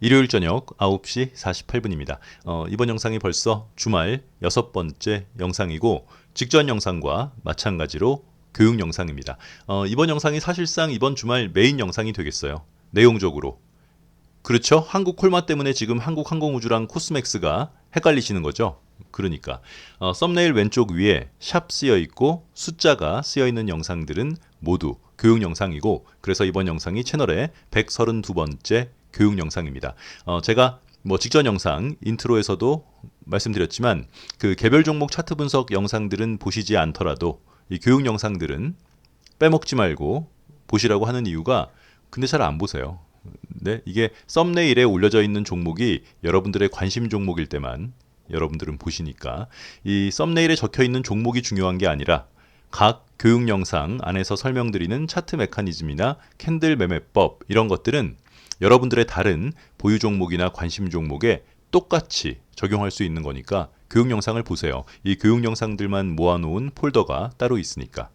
일요일 저녁 9시 48분입니다. 어, 이번 영상이 벌써 주말 여섯 번째 영상이고 직전 영상과 마찬가지로 교육 영상입니다. 어, 이번 영상이 사실상 이번 주말 메인 영상이 되겠어요. 내용적으로. 그렇죠? 한국 콜마 때문에 지금 한국 항공우주랑 코스맥스가 헷갈리시는 거죠? 그러니까 어, 썸네일 왼쪽 위에 샵 쓰여 있고 숫자가 쓰여 있는 영상들은 모두 교육 영상이고 그래서 이번 영상이 채널의 132번째 교육 영상입니다. 어, 제가 뭐 직전 영상 인트로에서도 말씀드렸지만 그 개별 종목 차트 분석 영상들은 보시지 않더라도 이 교육 영상들은 빼먹지 말고 보시라고 하는 이유가 근데 잘 안 보세요. 네, 이게 썸네일에 올려져 있는 종목이 여러분들의 관심 종목일 때만 여러분들은 보시니까 이 썸네일에 적혀 있는 종목이 중요한 게 아니라 각 교육 영상 안에서 설명드리는 차트 메커니즘이나 캔들 매매법 이런 것들은 여러분들의 다른 보유 종목이나 관심 종목에 똑같이 적용할 수 있는 거니까 교육 영상을 보세요. 이 교육 영상들만 모아놓은 폴더가 따로 있으니까.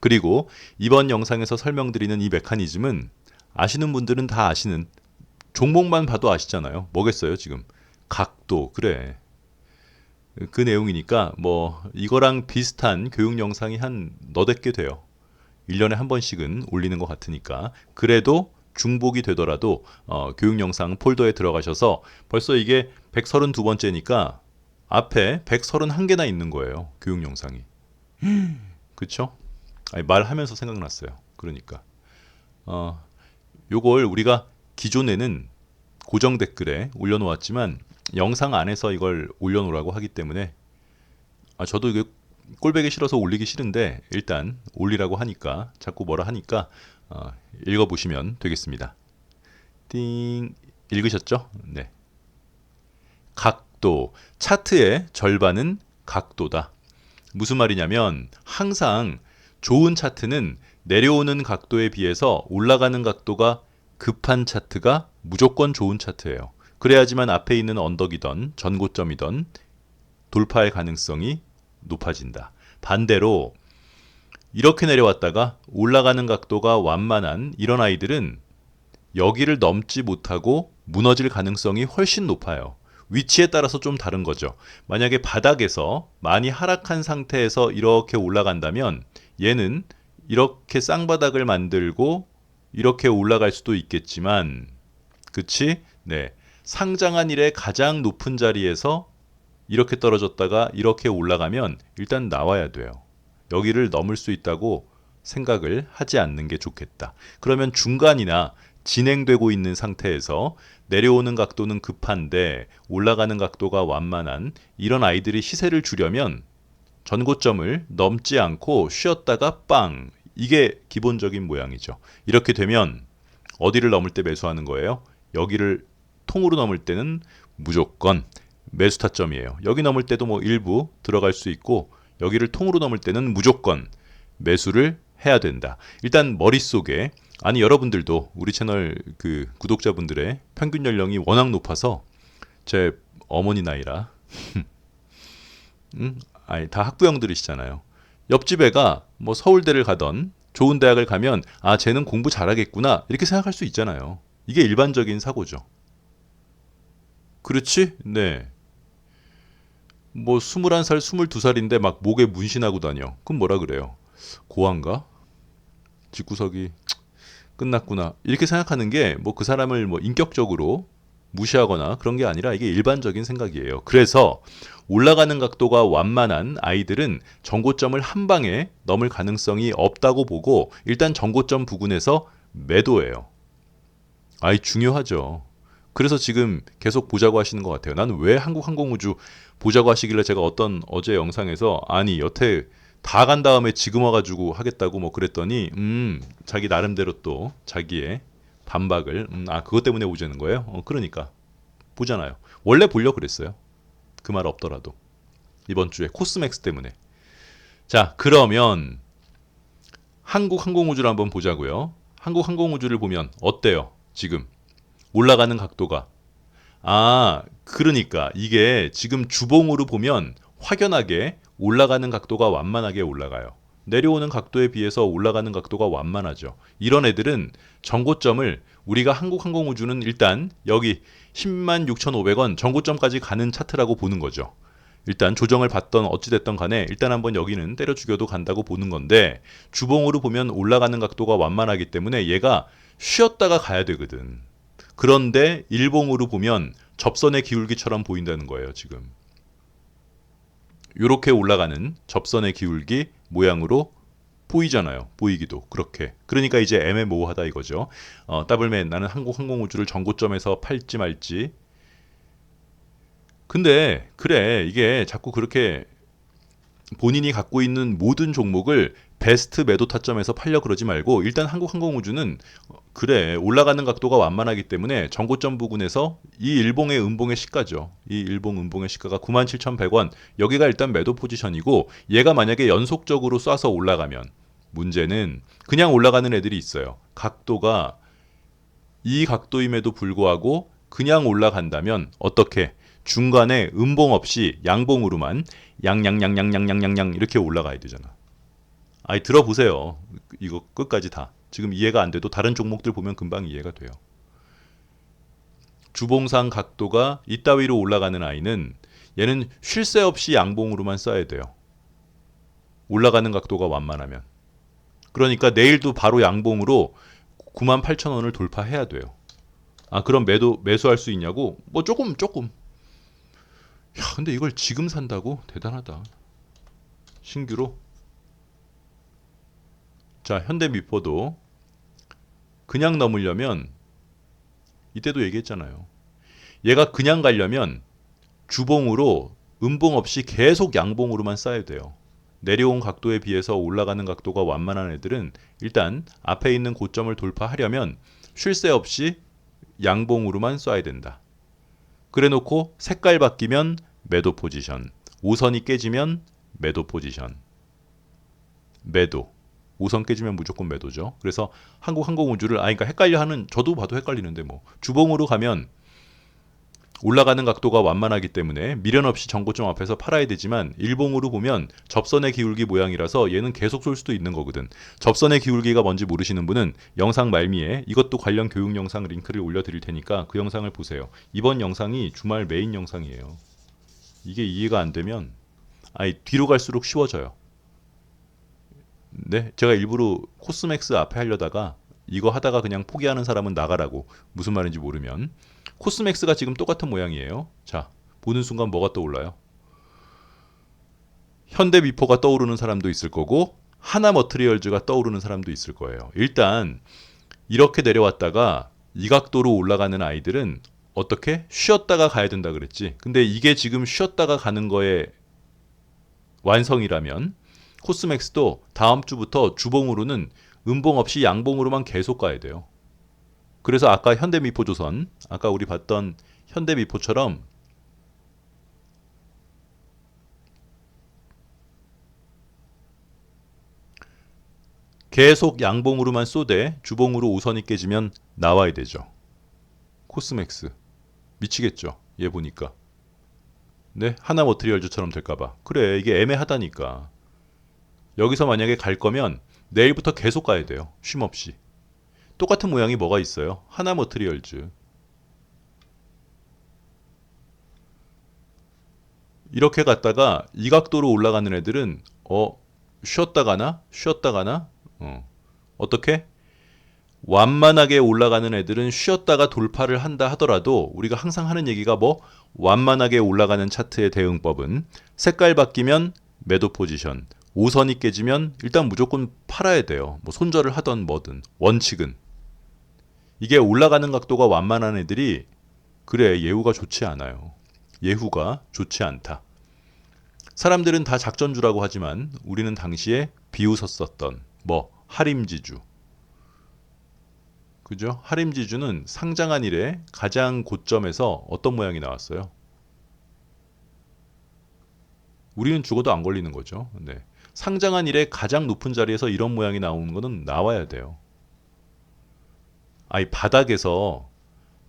그리고 이번 영상에서 설명드리는 이 메커니즘은 아시는 분들은 다 아시는 종목만 봐도 아시잖아요. 뭐겠어요, 지금. 각도, 그래. 그 내용이니까 뭐 이거랑 비슷한 교육 영상이 한 너댓 개 돼요. 1년에 한 번씩은 올리는 것 같으니까. 그래도 중복이 되더라도 어, 교육 영상 폴더에 들어가셔서 벌써 이게 132번째니까 앞에 131개나 있는 거예요. 교육 영상이. 그쵸? 아니, 말하면서 생각났어요. 그러니까. 어, 요걸 우리가 기존에는 고정 댓글에 올려놓았지만 영상 안에서 이걸 올려놓으라고 하기 때문에 아, 저도 이게 꼴배기 싫어서 올리기 싫은데 일단 올리라고 하니까 자꾸 뭐라 하니까 어, 읽어보시면 되겠습니다. 띵 읽으셨죠? 네. 각도 차트의 절반은 각도다. 무슨 말이냐면 항상 좋은 차트는 내려오는 각도에 비해서 올라가는 각도가 급한 차트가 무조건 좋은 차트예요. 그래야지만 앞에 있는 언덕이던 전고점이던 돌파할 가능성이 높아진다. 반대로 이렇게 내려왔다가 올라가는 각도가 완만한 이런 아이들은 여기를 넘지 못하고 무너질 가능성이 훨씬 높아요. 위치에 따라서 좀 다른 거죠. 만약에 바닥에서 많이 하락한 상태에서 이렇게 올라간다면 얘는 이렇게 쌍바닥을 만들고 이렇게 올라갈 수도 있겠지만 그치? 네. 상장한 일의 가장 높은 자리에서 이렇게 떨어졌다가 이렇게 올라가면 일단 나와야 돼요. 여기를 넘을 수 있다고 생각을 하지 않는 게 좋겠다. 그러면 중간이나 진행되고 있는 상태에서 내려오는 각도는 급한데 올라가는 각도가 완만한 이런 아이들이 시세를 주려면 전고점을 넘지 않고 쉬었다가 빵 이게 기본적인 모양이죠. 이렇게 되면 어디를 넘을 때 매수하는 거예요? 여기를 통으로 넘을 때는 무조건 매수 타점이에요. 여기 넘을 때도 뭐 일부 들어갈 수 있고 여기를 통으로 넘을 때는 무조건 매수를 해야 된다. 일단 머릿속에 아니 여러분들도 우리 채널 그 구독자분들의 평균 연령이 워낙 높아서 제 어머니 나이라 음, 아니 다 학부형들이시잖아요. 옆집 애가 뭐 서울대를 가던 좋은 대학을 가면 아 쟤는 공부 잘하겠구나 이렇게 생각할 수 있잖아요. 이게 일반적인 사고죠. 그렇지? 네. 뭐 21살, 22살인데 막 목에 문신하고 다녀. 그럼 뭐라 그래요? 고한가? 집구석이 끝났구나. 이렇게 생각하는 게 뭐 그 사람을 뭐 인격적으로 무시하거나 그런 게 아니라 이게 일반적인 생각이에요. 그래서 올라가는 각도가 완만한 아이들은 정고점을 한 방에 넘을 가능성이 없다고 보고 일단 정고점 부근에서 매도해요. 아이 중요하죠. 그래서 지금 계속 보자고 하시는 것 같아요. 나는 왜 한국 항공우주 보자고 하시길래 제가 어떤 어제 영상에서 아니 여태 다 간 다음에 지금 와가지고 하겠다고 뭐 그랬더니 음 자기 나름대로 또 자기의 반박을 음, 아 그것 때문에 보자는 거예요. 어, 그러니까 보잖아요. 원래 보려 그랬어요. 그 말 없더라도 이번 주에 코스맥스 때문에 자 그러면 한국 항공우주를 한번 보자고요. 한국 항공우주를 보면 어때요? 지금 올라가는 각도가 아 그러니까 이게 지금 주봉으로 보면 확연하게 올라가는 각도가 완만하게 올라가요. 내려오는 각도에 비해서 올라가는 각도가 완만하죠. 이런 애들은 정고점을 우리가 한국항공우주는 일단 여기 10만 6,500원 정고점까지 가는 차트라고 보는 거죠. 일단 조정을 받던 어찌됐던 간에 일단 한번 여기는 때려 죽여도 간다고 보는 건데 주봉으로 보면 올라가는 각도가 완만하기 때문에 얘가 쉬었다가 가야 되거든. 그런데 일봉으로 보면 접선의 기울기처럼 보인다는 거예요, 지금. 이렇게 올라가는 접선의 기울기 모양으로 보이잖아요. 보이기도 그렇게. 그러니까 이제 애매모호하다 이거죠. 어, 더블맨 나는 한국 항공우주를 정고점에서 팔지 말지. 근데 그래 이게 자꾸 그렇게 본인이 갖고 있는 모든 종목을 베스트 매도 타점에서 팔려 그러지 말고 일단 한국항공우주는 어, 그래 올라가는 각도가 완만하기 때문에 정고점 부근에서 이 일봉의 음봉의 시가죠. 이 일봉 음봉의 시가가 97,100원 여기가 일단 매도 포지션이고 얘가 만약에 연속적으로 쏴서 올라가면 문제는 그냥 올라가는 애들이 있어요. 각도가 이 각도임에도 불구하고 그냥 올라간다면 어떻게 중간에 음봉 없이 양봉으로만 양양양양양양양양 이렇게 올라가야 되잖아. 아이 들어보세요. 이거 끝까지 다. 지금 이해가 안 돼도 다른 종목들 보면 금방 이해가 돼요. 주봉상 각도가 이따위로 올라가는 아이는 얘는 쉴 새 없이 양봉으로만 써야 돼요. 올라가는 각도가 완만하면. 그러니까 내일도 바로 양봉으로 98,000원을 돌파해야 돼요. 아, 그럼 매도 매수할 수 있냐고? 뭐 조금 조금. 야, 근데 이걸 지금 산다고? 대단하다. 신규로 자, 현대 미포도 그냥 넘으려면 이때도 얘기했잖아요. 얘가 그냥 가려면 주봉으로 음봉 없이 계속 양봉으로만 쌓아야 돼요. 내려온 각도에 비해서 올라가는 각도가 완만한 애들은 일단 앞에 있는 고점을 돌파하려면 쉴 새 없이 양봉으로만 쏴야 된다. 그래 놓고 색깔 바뀌면 매도 포지션, 오선이 깨지면 매도 포지션, 매도. 오선 깨지면 무조건 매도죠. 그래서 한국 항공우주를 아 그러니까 헷갈려 하는 저도 봐도 헷갈리는데 뭐 주봉으로 가면 올라가는 각도가 완만하기 때문에 미련 없이 정고점 앞에서 팔아야 되지만 일봉으로 보면 접선의 기울기 모양이라서 얘는 계속 쏠 수도 있는 거거든. 접선의 기울기가 뭔지 모르시는 분은 영상 말미에 이것도 관련 교육 영상 링크를 올려드릴 테니까 그 영상을 보세요. 이번 영상이 주말 메인 영상이에요. 이게 이해가 안 되면 아니 뒤로 갈수록 쉬워져요. 네, 제가 일부러 코스맥스 앞에 하려다가 이거 하다가 그냥 포기하는 사람은 나가라고 무슨 말인지 모르면 코스맥스가 지금 똑같은 모양이에요. 자, 보는 순간 뭐가 떠올라요? 현대미포가 떠오르는 사람도 있을 거고 하나 머트리얼즈가 떠오르는 사람도 있을 거예요. 일단 이렇게 내려왔다가 이 각도로 올라가는 아이들은 어떻게 쉬었다가 가야 된다 그랬지. 근데 이게 지금 쉬었다가 가는 거의 완성이라면 코스맥스도 다음 주부터 주봉으로는 음봉 없이 양봉으로만 계속 가야 돼요. 그래서 아까 현대미포조선, 아까 우리 봤던 현대미포처럼 계속 양봉으로만 쏘되 주봉으로 우선이 깨지면 나와야 되죠. 코스맥스 미치겠죠. 얘 보니까. 네, 하나 머트리얼즈처럼 될까봐. 그래, 이게 애매하다니까. 여기서 만약에 갈 거면 내일부터 계속 가야 돼요. 쉼 없이. 똑같은 모양이 뭐가 있어요? 하나 머트리얼즈. 이렇게 갔다가 이 각도로 올라가는 애들은 어 쉬었다 가나 쉬었다 가나 어 어떻게 완만하게 올라가는 애들은 쉬었다가 돌파를 한다 하더라도 우리가 항상 하는 얘기가 뭐 완만하게 올라가는 차트의 대응법은 색깔 바뀌면 매도 포지션 오선이 깨지면 일단 무조건 팔아야 돼요. 뭐 손절을 하던 뭐든 원칙은 이게 올라가는 각도가 완만한 애들이 그래 예후가 좋지 않아요. 예후가 좋지 않다. 사람들은 다 작전주라고 하지만 우리는 당시에 비웃었었던 뭐 하림지주 그죠? 하림지주는 상장한 이래 가장 고점에서 어떤 모양이 나왔어요? 우리는 죽어도 안 걸리는 거죠. 네. 상장한 일에 가장 높은 자리에서 이런 모양이 나오는 거는 나와야 돼요. 아니 바닥에서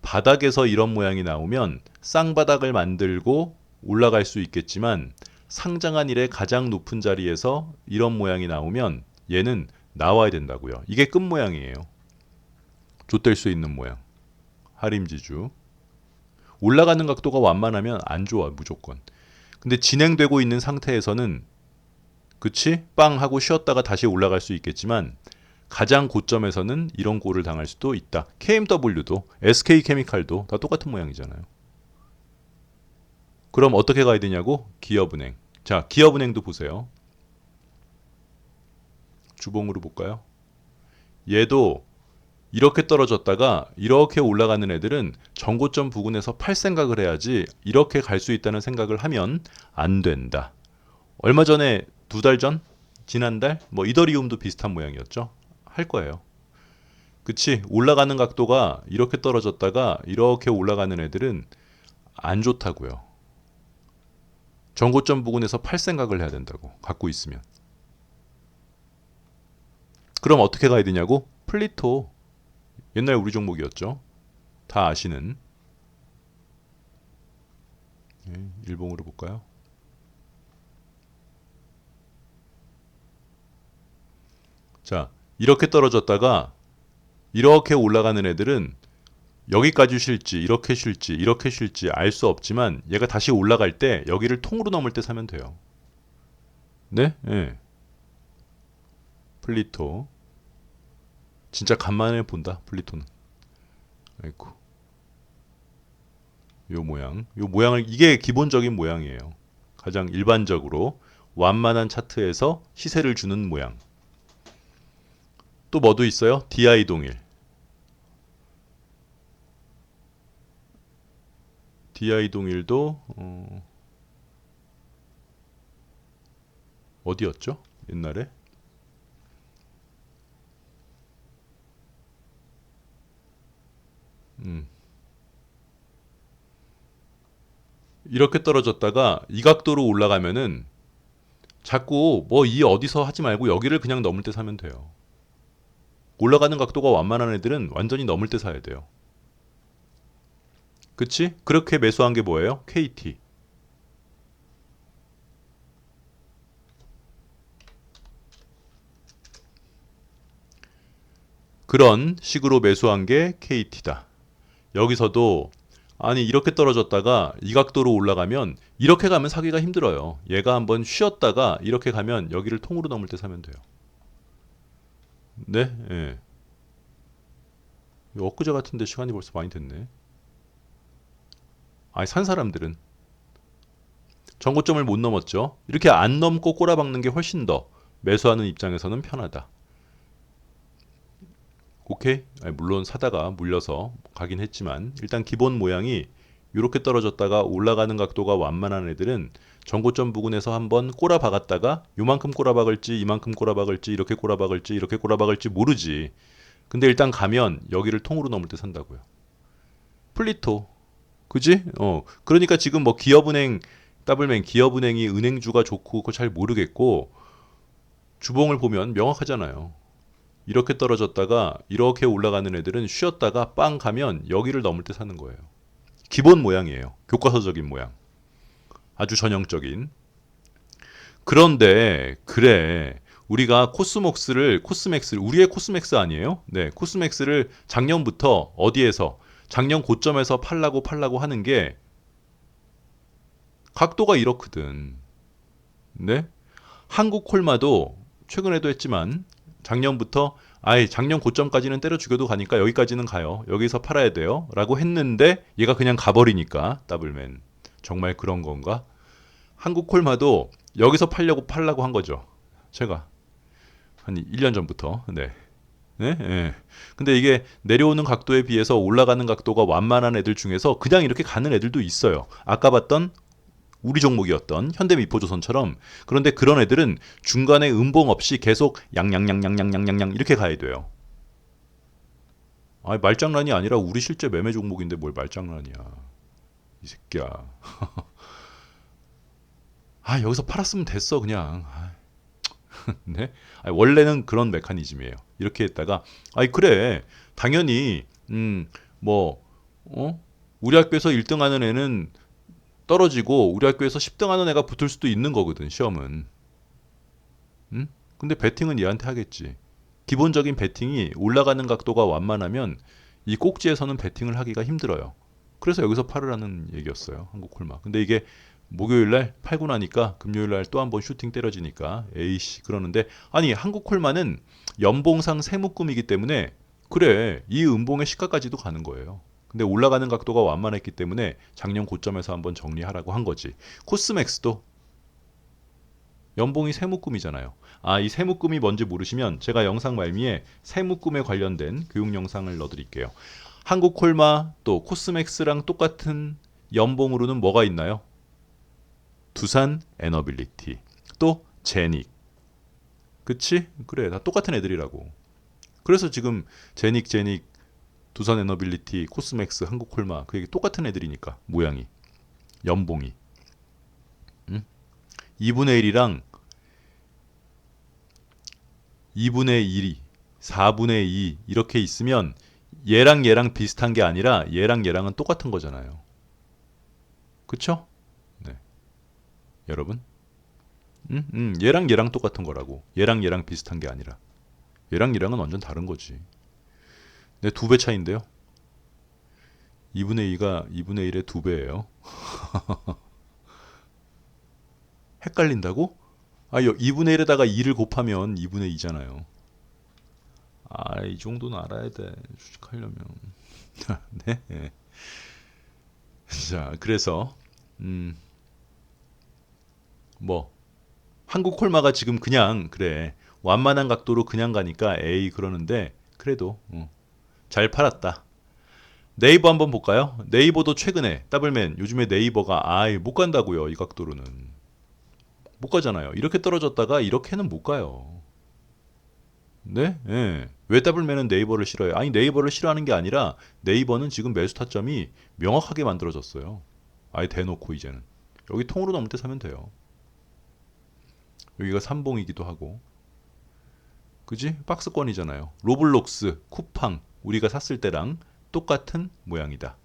바닥에서 이런 모양이 나오면 쌍바닥을 만들고 올라갈 수 있겠지만 상장한 일의 가장 높은 자리에서 이런 모양이 나오면 얘는 나와야 된다고요. 이게 끝 모양이에요. 좆될 수 있는 모양. 하림지주. 올라가는 각도가 완만하면 안 좋아 무조건. 근데 진행되고 있는 상태에서는 그치? 빵 하고 쉬었다가 다시 올라갈 수 있겠지만 가장 고점에서는 이런 꼴을 당할 수도 있다. KMW도 SK케미칼도 다 똑같은 모양이잖아요. 그럼 어떻게 가야 되냐고? 기업은행. 자, 기업은행도 보세요. 주봉으로 볼까요? 얘도 이렇게 떨어졌다가 이렇게 올라가는 애들은 전고점 부근에서 팔 생각을 해야지 이렇게 갈 수 있다는 생각을 하면 안 된다. 얼마 전에 두 달 전, 지난달 뭐 이더리움도 비슷한 모양이었죠. 할 거예요. 그치? 올라가는 각도가 이렇게 떨어졌다가 이렇게 올라가는 애들은 안 좋다고요. 전고점 부근에서 팔 생각을 해야 된다고 갖고 있으면. 그럼 어떻게 가야 되냐고? 플리토. 옛날 우리 종목이었죠. 다 아시는. 예, 일봉으로 볼까요? 자, 이렇게 떨어졌다가 이렇게 올라가는 애들은 여기까지 쉴지 이렇게 쉴지 이렇게 쉴지 알 수 없지만 얘가 다시 올라갈 때 여기를 통으로 넘을 때 사면 돼요. 네? 예. 플리토. 진짜 간만에 본다. 플리토는. 아이고. 요 모양. 요 모양을 이게 기본적인 모양이에요. 가장 일반적으로 완만한 차트에서 시세를 주는 모양. 또 뭐도 있어요? DI 동일. DI 동일도 어... 어디였죠? 옛날에? 음. 이렇게 떨어졌다가 이 각도로 올라가면은 자꾸 뭐 이 어디서 하지 말고 여기를 그냥 넘을 때 사면 돼요. 올라가는 각도가 완만한 애들은 완전히 넘을 때 사야 돼요. 그치? 그렇게 매수한 게 뭐예요? KT. 그런 식으로 매수한 게 KT다. 여기서도 아니 이렇게 떨어졌다가 이 각도로 올라가면 이렇게 가면 사기가 힘들어요. 얘가 한번 쉬었다가 이렇게 가면 여기를 통으로 넘을 때 사면 돼요. 네, 예. 엊그제 같은데 시간이 벌써 많이 됐네. 아니 산 사람들은 정고점을 못 넘었죠. 이렇게 안 넘고 꼬라박는 게 훨씬 더 매수하는 입장에서는 편하다. 오케이? 아니, 물론 사다가 물려서 가긴 했지만 일단 기본 모양이 이렇게 떨어졌다가 올라가는 각도가 완만한 애들은 전고점 부근에서 한번 꼬라박았다가 요만큼 꼬라박을지 이만큼 꼬라박을지 이렇게 꼬라박을지 이렇게 꼬라박을지 모르지. 근데 일단 가면 여기를 통으로 넘을 때 산다고요. 플리토. 그지? 어. 그러니까 지금 뭐 기업은행 더블맨 기업은행이 은행주가 좋고 그거 잘 모르겠고 주봉을 보면 명확하잖아요. 이렇게 떨어졌다가 이렇게 올라가는 애들은 쉬었다가 빵 가면 여기를 넘을 때 사는 거예요. 기본 모양이에요. 교과서적인 모양. 아주 전형적인. 그런데 그래 우리가 코스목스를 코스맥스를 우리의 코스맥스 아니에요? 네, 코스맥스를 작년부터 어디에서 작년 고점에서 팔라고 팔라고 하는 게 각도가 이렇거든. 네? 한국 콜마도 최근에도 했지만 작년부터 아예 작년 고점까지는 때려 죽여도 가니까 여기까지는 가요. 여기서 팔아야 돼요. 라고 했는데 얘가 그냥 가버리니까 더블맨. 정말 그런 건가? 한국 콜마도 여기서 팔려고 팔라고 한 거죠. 제가 한 1년 전부터. 네. 네? 네. 근데 이게 내려오는 각도에 비해서 올라가는 각도가 완만한 애들 중에서 그냥 이렇게 가는 애들도 있어요. 아까 봤던 우리 종목이었던 현대미포조선처럼 그런데 그런 애들은 중간에 음봉 없이 계속 양양양양양양양양 이렇게 가야 돼요. 아 말장난이 아니라 우리 실제 매매 종목인데 뭘 말장난이야. 이 새끼야. 아 여기서 팔았으면 됐어 그냥. 아, 네? 아니, 원래는 그런 메커니즘이에요. 이렇게 했다가 아이 그래 당연히 음뭐 어? 우리 학교에서 1등하는 애는 떨어지고 우리 학교에서 10등 하는 애가 붙을 수도 있는 거거든, 시험은. 응? 근데 배팅은 얘한테 하겠지. 기본적인 배팅이 올라가는 각도가 완만하면 이 꼭지에서는 배팅을 하기가 힘들어요. 그래서 여기서 팔으라는 얘기였어요. 한국 콜마. 근데 이게 목요일 날 팔고 나니까 금요일 날 또 한 번 슈팅 때려지니까 에이씨 그러는데 아니 한국 콜마는 연봉상 세묶음이기 때문에 그래 이 음봉의 시가까지도 가는 거예요. 근데 올라가는 각도가 완만했기 때문에 작년 고점에서 한번 정리하라고 한 거지. 코스맥스도 연봉이 세묶음이잖아요. 아, 이 세묶음이 뭔지 모르시면 제가 영상 말미에 세묶음에 관련된 교육 영상을 넣어드릴게요. 한국 콜마 또 코스맥스랑 똑같은 연봉으로는 뭐가 있나요? 두산 에너빌리티 또 제닉 그치? 그래 다 똑같은 애들이라고 그래서 지금 제닉 제닉 두산 에너빌리티 코스맥스 한국콜마 그 얘기 똑같은 애들이니까 모양이. 연봉이. 응? 2분의 1이랑 2분의 1이 4분의 2 이렇게 있으면 얘랑 얘랑 비슷한 게 아니라 얘랑 얘랑은 똑같은 거잖아요. 그쵸? 네. 여러분? 응? 응, 얘랑 얘랑 똑같은 거라고. 얘랑 얘랑 비슷한 게 아니라. 얘랑 얘랑은 완전 다른 거지 네, 두 배 차인데요. 2분의 2가 2분의 1의 두 배예요. 헷갈린다고? 아, 2분의 1에다가 2를 곱하면 2분의 2잖아요. 아, 이 정도는 알아야 돼. 주식하려면. 네. 네. 자, 그래서 음. 뭐 한국 콜마가 지금 그냥 그래. 완만한 각도로 그냥 가니까 에이 그러는데 그래도 어. 잘 팔았다. 네이버 한번 볼까요? 네이버도 최근에 더블맨 요즘에 네이버가 아이 못 간다고요 이 각도로는 못 가잖아요. 이렇게 떨어졌다가 이렇게는 못 가요. 네? 예. 왜 더블맨은 네이버를 싫어요? 아니 네이버를 싫어하는 게 아니라 네이버는 지금 매수 타점이 명확하게 만들어졌어요. 아예 대놓고 이제는 여기 통으로 넘을 때 사면 돼요. 여기가 삼봉이기도 하고 그지? 박스권이잖아요. 로블록스, 쿠팡 우리가 샀을 때랑 똑같은 모양이다.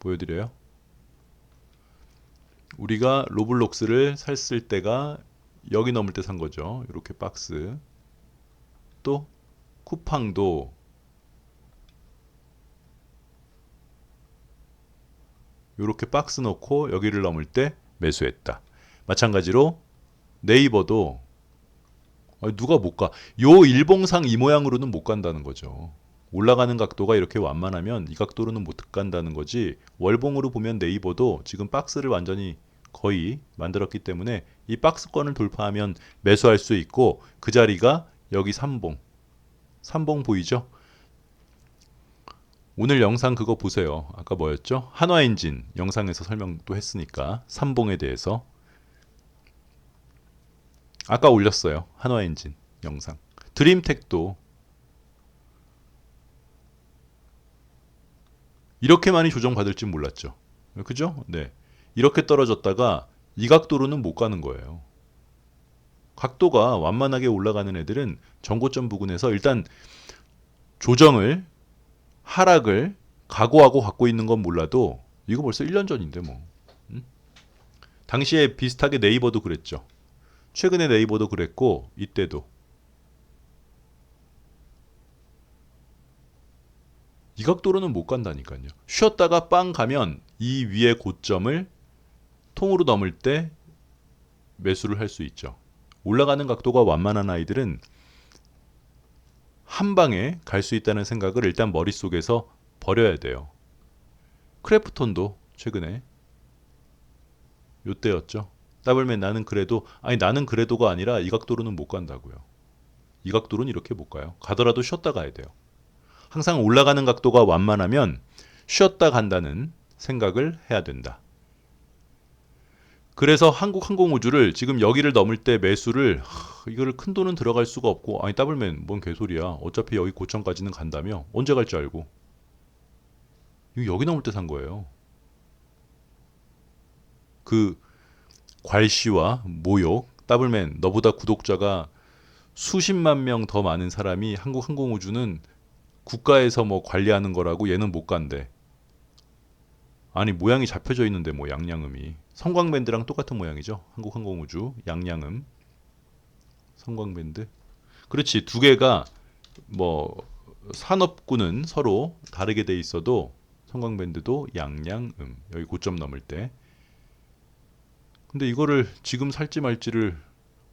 보여드려요. 우리가 로블록스를 샀을 때가 여기 넘을 때 산 거죠. 이렇게 박스. 또 쿠팡도 이렇게 박스 넣고 여기를 넘을 때 매수했다. 마찬가지로 네이버도 누가 못 가? 요 일봉상 이 모양으로는 못 간다는 거죠. 올라가는 각도가 이렇게 완만하면 이 각도로는 못 간다는 거지. 월봉으로 보면 네이버도 지금 박스를 완전히 거의 만들었기 때문에 이 박스권을 돌파하면 매수할 수 있고 그 자리가 여기 3봉. 3봉 보이죠? 오늘 영상 그거 보세요. 아까 뭐였죠? 한화엔진 영상에서 설명도 했으니까 3봉에 대해서 아까 올렸어요. 한화엔진 영상. 드림텍도 이렇게 많이 조정받을 줄 몰랐죠. 그죠? 네. 이렇게 떨어졌다가 이 각도로는 못 가는 거예요. 각도가 완만하게 올라가는 애들은 전고점 부근에서 일단 조정을 하락을 각오하고 갖고 있는 건 몰라도 이거 벌써 1년 전인데 뭐. 응? 당시에 비슷하게 네이버도 그랬죠. 최근에 네이버도 그랬고 이때도 이 각도로는 못 간다니까요. 쉬었다가 빵 가면 이 위의 고점을 통으로 넘을 때 매수를 할 수 있죠. 올라가는 각도가 완만한 아이들은 한 방에 갈 수 있다는 생각을 일단 머릿속에서 버려야 돼요. 크래프톤도 최근에 요때였죠. 더블맨 나는 그래도 아니 나는 그래도가 아니라 이 각도로는 못 간다고요. 이 각도로는 이렇게 못 가요. 가더라도 쉬었다 가야 돼요. 항상 올라가는 각도가 완만하면 쉬었다 간다는 생각을 해야 된다. 그래서 한국항공우주를 지금 여기를 넘을 때 매수를 하, 이거를 큰 돈은 들어갈 수가 없고 아니 더블맨 뭔 개소리야. 어차피 여기 고점까지는 간다며 언제 갈 줄 알고 여기 넘을 때 산 거예요. 그 괄시와 모욕, 더블맨, 너보다 구독자가 수십만 명 더 많은 사람이 한국항공우주는 국가에서 뭐 관리하는 거라고 얘는 못 간대. 아니 모양이 잡혀져 있는데 뭐 양양음이. 성광밴드랑 똑같은 모양이죠. 한국항공우주 양양음. 성광밴드. 그렇지 두 개가 뭐 산업구는 서로 다르게 돼 있어도 성광밴드도 양양음. 여기 고점 넘을 때. 근데 이거를 지금 살지 말지를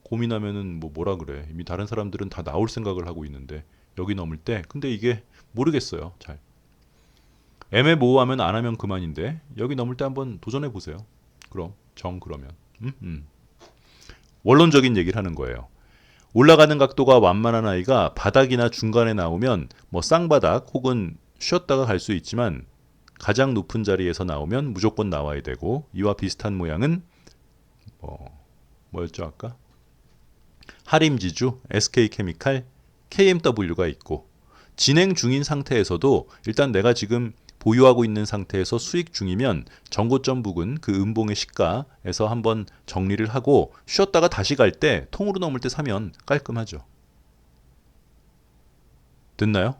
고민하면은 뭐 뭐라 그래. 이미 다른 사람들은 다 나올 생각을 하고 있는데 여기 넘을 때. 근데 이게 모르겠어요 잘. 애매모호하면 안 하면 그만인데 여기 넘을 때 한번 도전해 보세요. 그럼 정 그러면. 음? 음. 원론적인 얘기를 하는 거예요. 올라가는 각도가 완만한 아이가 바닥이나 중간에 나오면 뭐 쌍바닥 혹은 쉬었다가 갈 수 있지만 가장 높은 자리에서 나오면 무조건 나와야 되고 이와 비슷한 모양은 뭐 뭐였죠 아까? 하림지주, SK케미칼, KMW가 있고 진행 중인 상태에서도 일단 내가 지금 보유하고 있는 상태에서 수익 중이면 정고점 부근 그 음봉의 시가에서 한번 정리를 하고 쉬었다가 다시 갈 때 통으로 넘을 때 사면 깔끔하죠. 됐나요?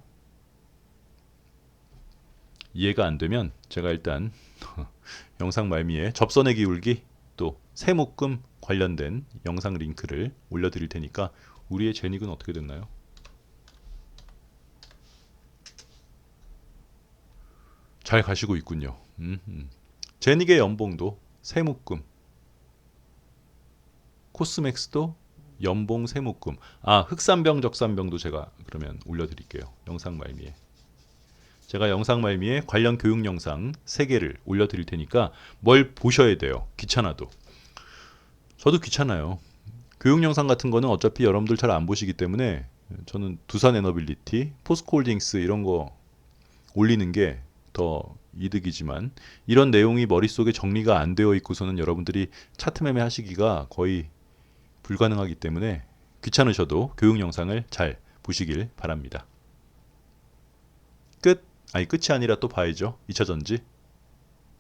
이해가 안 되면 제가 일단 영상 말미에 접선의 기울기 또 세묶음 관련된 영상 링크를 올려드릴 테니까 우리의 제닉은 어떻게 됐나요? 잘 가시고 있군요. 음, 음. 제닉의 연봉도 세묶음, 코스맥스도 연봉 세묶음. 아 흑산병 적산병도 제가 그러면 올려드릴게요. 영상 말미에. 제가 영상 말미에 관련 교육 영상 3개를 올려드릴 테니까 뭘 보셔야 돼요. 귀찮아도. 저도 귀찮아요. 교육 영상 같은 거는 어차피 여러분들 잘 안 보시기 때문에 저는 두산 에너빌리티, 포스코홀딩스 이런 거 올리는 게 더 이득이지만 이런 내용이 머릿속에 정리가 안 되어 있고서는 여러분들이 차트 매매 하시기가 거의 불가능하기 때문에 귀찮으셔도 교육 영상을 잘 보시길 바랍니다. 끝. 아니 끝이 아니라 또 봐야죠. 2차 전지.